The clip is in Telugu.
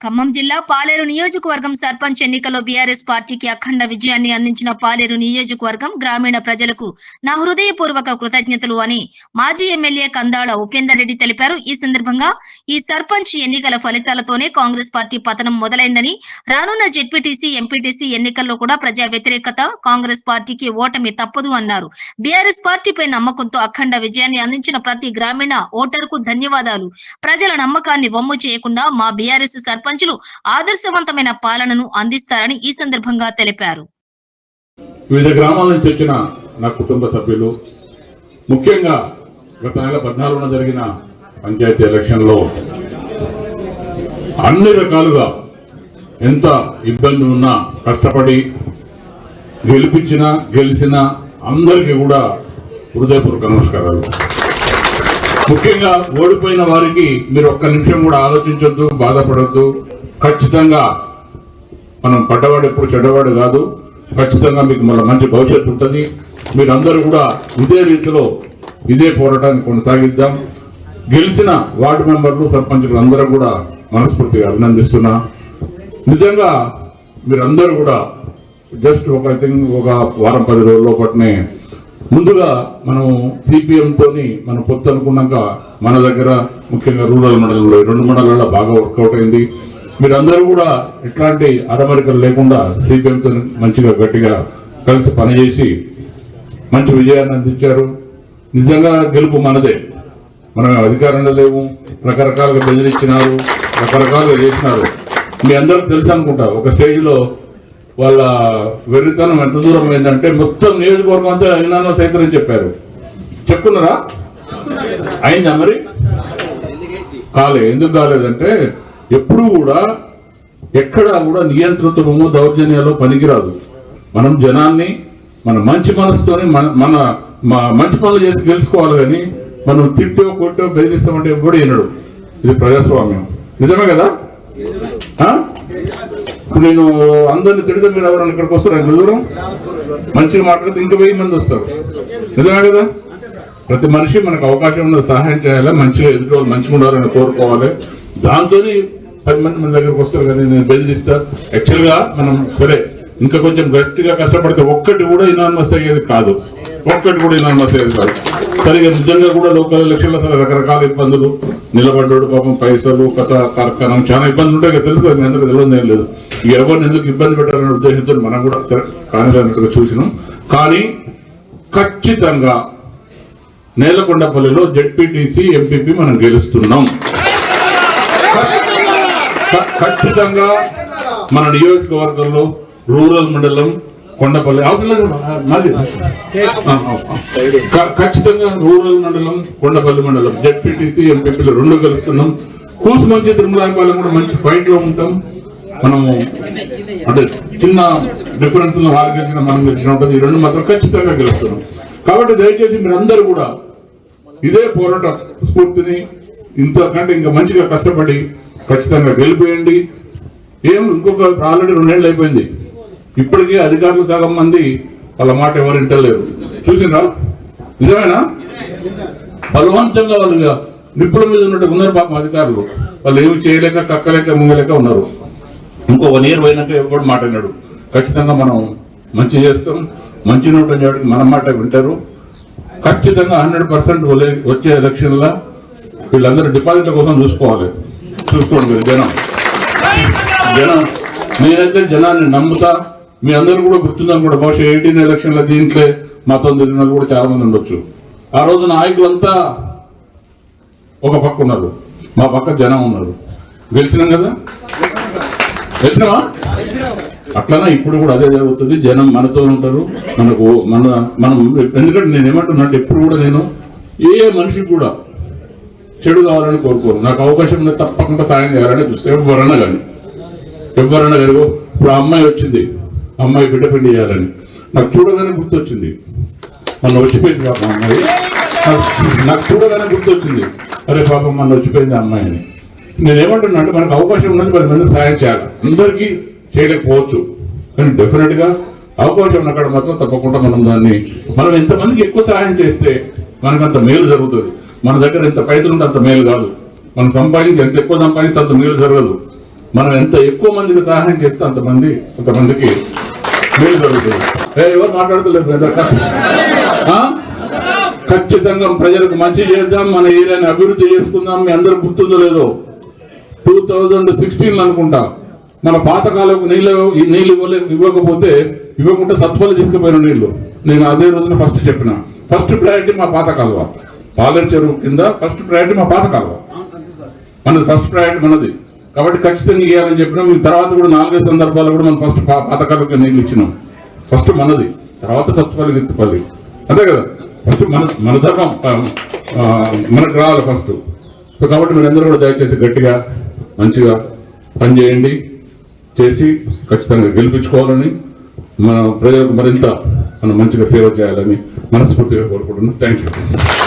ఖమ్మం జిల్లా పాలేరు నియోజకవర్గం సర్పంచ్ ఎన్నికల్లో బీఆర్ఎస్ పార్టీకి అఖండ విజయాన్ని అందించిన పాలేరు నియోజకవర్గం గ్రామీణ ప్రజలకు నా హృదయపూర్వక కృతజ్ఞతలు అని మాజీ ఎమ్మెల్యే కందాళ ఉపేందర్ రెడ్డి తెలిపారు. ఈ సందర్భంగా ఈ సర్పంచ్ ఎన్నికల ఫలితాలతోనే కాంగ్రెస్ పార్టీ పతనం మొదలైందని రానున్న జెడ్పీటీసీ ఎంపీటీసీ ఎన్నికల్లో కూడా ప్రజా వ్యతిరేకత కాంగ్రెస్ పార్టీకి ఓటమి తప్పదు అన్నారు. బీఆర్ఎస్ పార్టీపై నమ్మకంతో అఖండ విజయాన్ని అందించిన ప్రతి గ్రామీణ ఓటర్కు ధన్యవాదాలు. ప్రజల నమ్మకాన్ని వమ్ము చేయకుండా మా బీఆర్ఎస్ సర్పంచులు ఆదర్శవంతమైన పాలనను అందిస్తారని ఈ సందర్భంగా తెలిపారు. వివిధ గ్రామాల నుంచి వచ్చిన నా కుటుంబ సభ్యులు ముఖ్యంగా గత నెల పద్నాలుగున జరిగిన పంచాయతీ ఎలక్షన్లో అన్ని రకాలుగా ఎంత ఇబ్బంది ఉన్నా కష్టపడి గెలిపించిన గెలిచిన అందరికీ కూడా హృదయపూర్వక నమస్కారాలు. ముఖ్యంగా ఓడిపోయిన వారికి మీరు ఒక్క నిమిషం కూడా ఆలోచించొద్దు బాధపడొద్దు. ఖచ్చితంగా మనం పడ్డవాడు ఎప్పుడు చెడ్డవాడు కాదు. ఖచ్చితంగా మీకు మళ్ళీ మంచి భవిష్యత్తు ఉంటుంది. మీరందరూ కూడా ఇదే రీతిలో ఇదే పోరాటాన్ని కొనసాగిద్దాం. గెలిచిన వార్డు మెంబర్లు సర్పంచులు అందరూ కూడా మనస్ఫూర్తిగా అభినందిస్తున్నా. నిజంగా మీరందరూ కూడా జస్ట్ ఒక థింగ్ ఒక వారం పది రోజుల్లో పట్నే ముందుగా మనం సిపిఎంతోని మనం పొత్తు అనుకున్నాక మన దగ్గర ముఖ్యంగా రూరల్ మండలంలో రెండు మండలాల్లో బాగా వర్కౌట్ అయింది. మీరందరూ కూడా ఎట్లాంటి అరమరికలు లేకుండా సిపిఎంతో మంచిగా గట్టిగా కలిసి పనిచేసి మంచి విజయాన్ని అందించారు. నిజంగా గెలుపు మనదే. మనం అధికారంలో లేవు రకరకాలుగా బెదిరించినారు రకరకాలుగా చేసినారు. మీ అందరూ తెలుసు అనుకుంటా ఒక స్టేజ్లో వాళ్ళ వెర్రితనం ఎంత దూరం అయిందంటే మొత్తం నియోజకవర్గం అంతా అయినానో సైతం చెప్పారు. చెప్పుకున్నారా? అయిందా మరి? కాలే ఎందుకు కాలేదంటే ఎప్పుడు కూడా ఎక్కడా కూడా నియంత్రితము దౌర్జన్యాలు పనికిరాదు. మనం జనాన్ని మన మంచి మనసుతోని మన మన మంచి పనులు చేసి గెలుచుకోవాలి కానీ మనం తిట్టో కొట్టో బెదిరిస్తామంటే ఎప్పుడు వినడు. ఇది ప్రజాస్వామ్యం. నిజమే కదా? ఆ? ఇప్పుడు నేను అందరిని తిడితే మీరు ఎవరైనా ఇక్కడికి వస్తారు? ఎంత దూరం? మంచిగా మాట్లాడితే ఇంకా వెయ్యి మంది వస్తారు. నిజమే కదా? ప్రతి మనిషి మనకు అవకాశం ఉన్నది సహాయం చేయాలి మంచిగా ఎదుటి వాళ్ళు మంచిగా ఉండాలని కోరుకోవాలి. దాంతో పది మంది మన దగ్గరకు వస్తారు కానీ నేను బెదిరిస్తా. యాక్చువల్గా మనం సరే ఇంకా కొంచెం గట్టిగా కష్టపడితే ఒక్కటి కూడా ఇనానమస్ అయ్యేది కాదు. ఒక్కటి కూడా ఇనానమస్ అయ్యేది కాదు. సరిగా నిజంగా కూడా లోకల్ ఎలక్షన్లో సరే రకరకాల ఇబ్బందులు. నిలబడ్డాడు పాపం పైసలు కథ కార్ఖానం చాలా ఇబ్బందులు ఉంటాయి కదా తెలుసు కదా మీ అందరికీ తెలియదు ఏం లేదు. ఎవరిని ఎందుకు ఇబ్బంది పెట్టాలనే ఉద్దేశంతో మనం కూడా కానిగా కానీ చూసినాం. కానీ ఖచ్చితంగా నేలకొండపల్లిలో జడ్పీటీసీ ఎంపీపీ మనం గెలుస్తున్నాం. ఖచ్చితంగా మన నియోజకవర్గంలో రూరల్ మండలం కొండపల్లి అవసరం లేదు మాది ఖచ్చితంగా రూరల్ మండలం కొండపల్లి మండలం జడ్పీటీసీ ఎంపీపీలు రెండు గెలుస్తున్నాం. కూసు మంచి తిరుమలాయపాలెం కూడా మంచి ఫైట్లో ఉంటాం. మనము అంటే చిన్న డిఫరెన్స్లో వాళ్ళు గెలిచిన మనం గెలిచిన ఉంటుంది. ఈ రెండు మాత్రం ఖచ్చితంగా గెలుస్తున్నాం. కాబట్టి దయచేసి మీరందరూ కూడా ఇదే పోరాట స్ఫూర్తిని ఇంతకంటే ఇంకా మంచిగా కష్టపడి ఖచ్చితంగా గెలిపేయండి. ఏం ఇంకొక ఆల్రెడీ రెండేళ్ళు అయిపోయింది. ఇప్పటికే అధికారులు సగం మంది వాళ్ళ మాట ఎవరు వింటలేరు. చూసిండ్రా? నిజమేనా? బలవంతంగా వాళ్ళు ఇక నిప్పుల మీద ఉన్నట్టు ఉన్నారు పాపం అధికారులు. వాళ్ళు ఏమి చేయలేక కక్కలేక ముంగలేక ఉన్నారు. ఇంకో వన్ ఇయర్ పోయినాక ఎవరు మాట అన్నాడు ఖచ్చితంగా మనం మంచి చేస్తాం. మంచి నోట్ అని మన మాట వింటారు. ఖచ్చితంగా హండ్రెడ్ పర్సెంట్ వచ్చే ఎలక్షన్లో వీళ్ళందరూ డిపాజిట్ల కోసం చూసుకోవాలి. చూసుకోండి మీరు జనం. జనం నేనైతే జనాన్ని నమ్ముతా. మీ అందరూ కూడా గుర్తుందని కూడా బహుశా ఎయిటీన్ ఎలక్షన్ల దీంట్లో మాతో తిరిగిన వాళ్ళు కూడా చాలా మంది ఉండొచ్చు. ఆ రోజు నాయకులంతా ఒక పక్క ఉన్నారు. మా పక్క జనం ఉన్నారు. గెలిచినాం కదా? గెలిచినావా అట్లనే ఇప్పుడు కూడా అదే జరుగుతుంది. జనం మనతో ఉంటారు. మనకు మన మనం ఎందుకంటే నేను ఏమంటున్నా ఎప్పుడు కూడా నేను ఏ మనిషికి కూడా చెడు కావాలని కోరుకోరు నాకు అవకాశం ఉంది తప్పకుండా సాయం చేయాలని చూస్తే. ఎవరన్నా కానీ. ఎవరన్నా కానీ ఇప్పుడు ఆ అమ్మాయి వచ్చింది. అమ్మాయి బిడ్డ పెళ్ళి చేయాలని. నాకు చూడగానే గుర్తొచ్చింది. మొన్న వచ్చిపోయింది పాపం అమ్మాయి. నాకు- నాకు చూడగానే గుర్తొచ్చింది. అరే పాపం మొన్న వచ్చిపోయింది ఆ అమ్మాయి అని. నేను ఏమంటున్నా అంటే మనకు అవకాశం ఉన్నది పది మంది సాయం చేయాలి. అందరికీ చేయలేకపోవచ్చు. కానీ డెఫినెట్గా అవకాశం ఉన్నక్కడ మాత్రం తప్పకుండా మనం దాన్ని మనం ఎంతమందికి ఎక్కువ సహాయం చేస్తే మనకు అంత మేలు జరుగుతుంది. మన దగ్గర ఎంత పైసలు ఉంటే అంత మేలు కాదు. మనం సంపాదించి ఎంత ఎక్కువ సంపాదిస్తే అంత మేలు జరగదు. మనం ఎంత ఎక్కువ మందికి సహాయం చేస్తే అంతమంది అంతమందికి మేలు జరుగుతుంది. ఎవరు మాట్లాడతలేదు ఎంత కష్టం. ఖచ్చితంగా ప్రజలకు మంచి చేద్దాం మన ఏరియాని అభివృద్ధి చేసుకుందాం మీ అందరూ గుర్తుందో లేదో. టూ థౌజండ్ సిక్స్టీన్ అనుకుంటా. మన పాతకాలకు నీళ్ళు నీళ్ళు ఇవ్వలే ఇవ్వకపోతే ఇవ్వకుండా సత్వాలు తీసుకుపోయిన నీళ్ళు నేను అదే రోజున ఫస్ట్ చెప్పిన. ఫస్ట్ ప్రయారిటీ మా పాత కాలువ. పాలేరు చెరువు కింద ఫస్ట్ ప్రయారిటీ మా పాత కాలువ. మనది ఫస్ట్ ప్రయారిటీ మనది. కాబట్టి ఖచ్చితంగా ఇవ్వాలని చెప్పినాం. మీ తర్వాత కూడా నాలుగైదు సందర్భాలు కూడా మనం ఫస్ట్ పాత కాలువకి నీళ్ళు ఇచ్చినాం. ఫస్ట్ మనది. తర్వాత సత్వాలు గిత్తుపల్లి అంతే కదా? ఫస్ట్ మన మన ధర్మం మనకు రావాలి ఫస్ట్ సో కాబట్టి మీరందరూ కూడా దయచేసి గట్టిగా మంచిగా పనిచేయండి చేసి ఖచ్చితంగా గెలిపించుకోవాలని మన ప్రజలకు మరింత మనం మంచిగా సేవ చేయాలని మనస్ఫూర్తిగా కోరుకుంటున్నాను థ్యాంక్ యూ